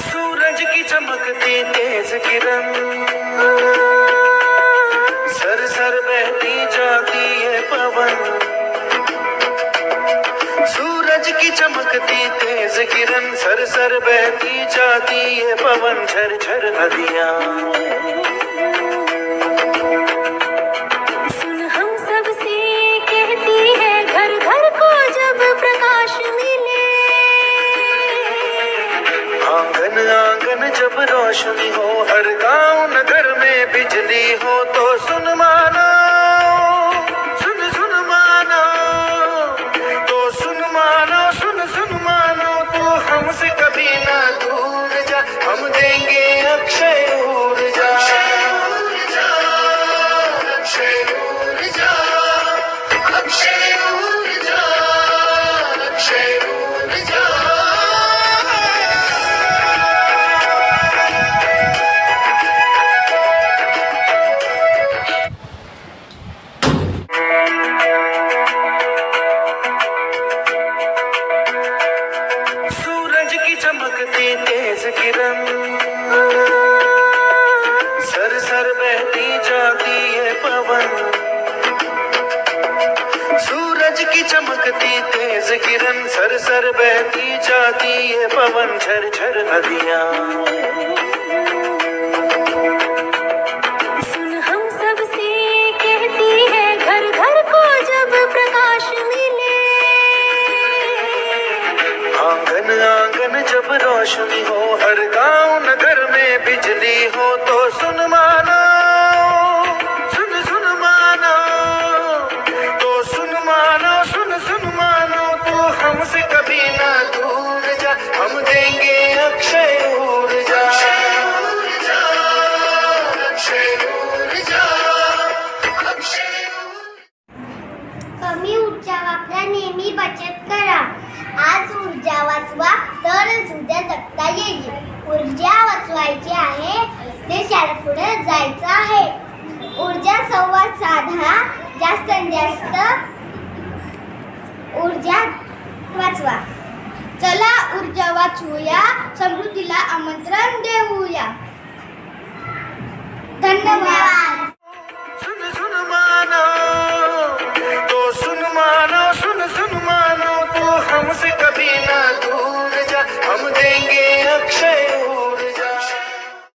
सूरज की चमकती तेज किरण। Sir sir बहती जाती है पवन। सूरज की चमकती तेज किरण सर सर बहती जाती है पवन। झर झर नदियाँ। रोशनी हो, हर गाँव नगर में बिजली हो तो सुन मानो, सुन सुन मानो तो सुन मानो, सुन सुन मानो तो हमसे कभी ना दूर जा। हम देंगे अक्षय सर सर बहती जाती है पवन झर झर नदियाँ। सुन हम सबसे कहती है घर घर को जब प्रकाश मिले। आँगन आँगन जब रोशनी हो हर गाँव नगर में बिजली हो तो तुम्ही बचत करा. आज ऊर्जा वाचवा तरच उद्या जगता येईल. ऊर्जा वाचवायची आहे देशाला पुढे जायचं आहे. ऊर्जा संवाद साधा जास्तीत जास्त ऊर्जा वाचवा. चला ऊर्जा वाचवूया समृद्धीला आमंत्रण देऊया.